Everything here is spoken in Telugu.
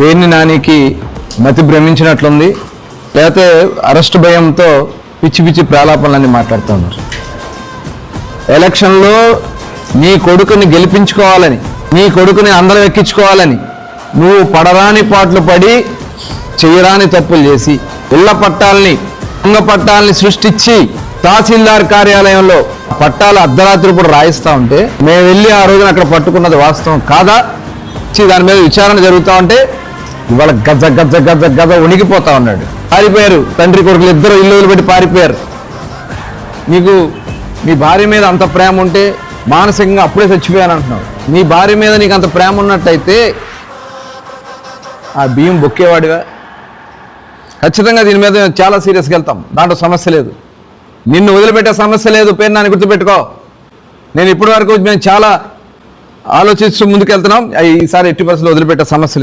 పేర్ని నానికి మతి భ్రమించినట్లుంది. లేకపోతే అరెస్ట్ భయంతో పిచ్చి పిచ్చి ప్రాలాపనలన్నీ మాట్లాడుతున్నారు. ఎలక్షన్లో నీ కొడుకుని గెలిపించుకోవాలని నీ కొడుకుని అందరం ఎక్కించుకోవాలని నువ్వు పడరాని పాటలు పడి చేయరాని తప్పులు చేసి ఇళ్ళ పట్టాలని దొంగ పట్టాలని సృష్టించి తహసీల్దార్ కార్యాలయంలో పట్టాలు అర్ధరాత్రి కూడా రాయిస్తూ ఉంటే మేము వెళ్ళి ఆ రోజున అక్కడ పట్టుకున్నది వాస్తవం కాదా? చి దాని మీద విచారణ జరుగుతూ ఉంటే ఇవాళ గజ గజ గజ గజ ఉనికిపోతా ఉన్నాడు. పారిపోయారు. తండ్రి కొడుకులు ఇద్దరు ఇల్లు వదిలిపెట్టి పారిపోయారు. నీకు నీ భార్య మీద అంత ప్రేమ ఉంటే మానసికంగా అప్పుడే చచ్చిపోయాను అంటున్నావు. నీ భార్య మీద నీకు అంత ప్రేమ ఉన్నట్టయితే ఆ బియ్యం బొక్కేవాడిగా ఖచ్చితంగా దీని మీద చాలా సీరియస్గా వెళ్తాం. దాంట్లో సమస్య లేదు. నిన్ను వదిలిపెట్టే సమస్య లేదు. పేరు నాని గుర్తుపెట్టుకో. నేను ఇప్పటి వరకు మేము చాలా ఆలోచిస్తూ ముందుకెళ్తున్నాం. ఈసారి ఎట్టి పరిస్థితులు వదిలిపెట్టే సమస్య లేదు.